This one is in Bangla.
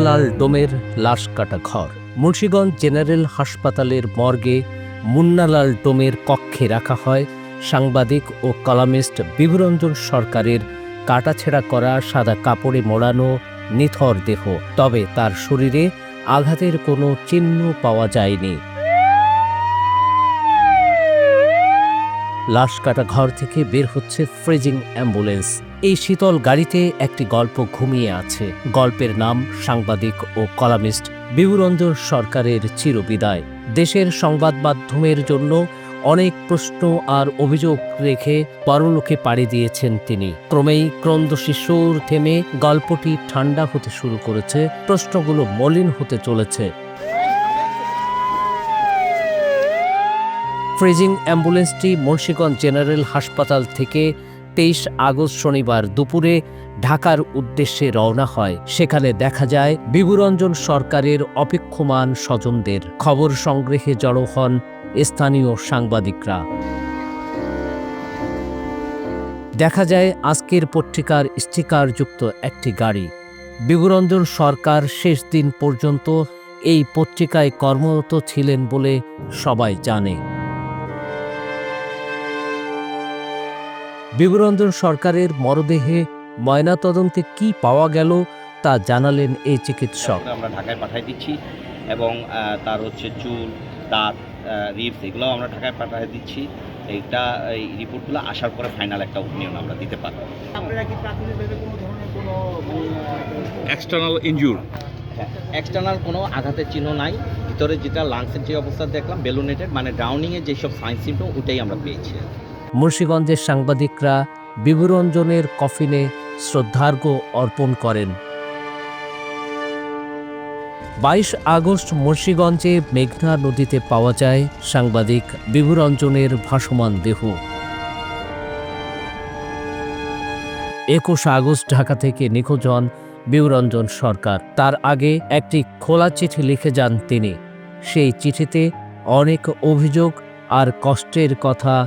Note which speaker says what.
Speaker 1: মুন্নালাল ডোমের লাশ কাটা ঘর। মুন্সীগঞ্জ জেনারেল হাসপাতালের মর্গে মুন্নালাল ডোমের কক্ষে রাখা হয় সাংবাদিক ও কলামিস্ট বিভুরঞ্জন সরকারের কাটাছেড়া করা সাদা কাপড়ে মোড়ানো নিথর দেহ। তবে তার শরীরে আঘাতের কোনো চিহ্ন পাওয়া যায়নি। লাশ কাটা ঘর থেকে বের হচ্ছে ফ্রিজিং অ্যাম্বুলেন্স। এই শীতল গাড়িতে একটি গল্প ঘুমিয়ে আছে। গল্পের নাম সাংবাদিক ও কলামিস্ট বিভুরঞ্জন সরকারের চিরবিদায়। দেশের সংবাদ মাধ্যমের জন্য অনেক প্রশ্ন আর অভিযোগ রেখে পরলোকে পাড়ি দিয়েছেন তিনি। ক্রমেই ক্রন্দশী সুর থেমে গল্পটি ঠান্ডা হতে শুরু করেছে, প্রশ্নগুলো মলিন হতে চলেছে। ফ্রিজিং অ্যাম্বুলেন্সটি মুন্সীগঞ্জ জেনারেল হাসপাতাল থেকে তেইশ আগস্ট শনিবার দুপুরে ঢাকার উদ্দেশ্যে রওনা হয়। সেখানে দেখা যায় বিভুরঞ্জন সরকারের অপেক্ষমান স্বজনদের। খবর সংগ্রহে জড়ো হন স্থানীয় সাংবাদিকরা। দেখা যায়, আজকের পত্রিকার স্টিকারযুক্ত একটি গাড়ি। বিভুরঞ্জন সরকার শেষ দিন পর্যন্ত এই পত্রিকায় কর্মরত ছিলেন বলে সবাই জানে। বিভুরঞ্জন সরকারের মরদেহে ময়নাতদন্তে কি পাওয়া গেল তা জানালেন এই চিকিৎসক।
Speaker 2: আমরা ঢাকায় পাঠিয়ে দিচ্ছি এবং তার হচ্ছে চুল দাঁত রিপস এগুলোও আমরা ঢাকায় পাঠিয়ে দিচ্ছি। এইটা এই রিপোর্টগুলো আসার পরে ফাইনাল একটা ওপিনিয়ন আমরা দিতে পারব।
Speaker 3: আপনারা কি প্রাথমিকভাবে কোনো ধরনের কোনো
Speaker 4: এক্সটার্নাল ইনজুর
Speaker 2: এক্সটার্নাল কোনো আঘাতের চিহ্ন নাই। ভিতরে যেটা লাংসের যে অবস্থা দেখলাম বেলুনেটেড মানে ড্রাউনিংয়ের যেসব সাইন সিমটম ওটাই আমরা পেয়েছি।
Speaker 1: মুন্সীগঞ্জের সাংবাদিকরা বিভুরঞ্জনের কফিনে শ্রদ্ধার্ঘ্য অর্পণ করেন। বাইশ আগস্ট মুন্সীগঞ্জে মেঘনা নদীতে পাওয়া যায় সাংবাদিক বিভুরঞ্জনের ভাসমান দেহ। একুশ আগস্ট ঢাকা থেকে নিখোঁজ হন বিভুরঞ্জন সরকার। তার আগে একটি খোলা চিঠি লিখে যান তিনি। সেই চিঠিতে অনেক অভিযোগ আর কষ্টের কথা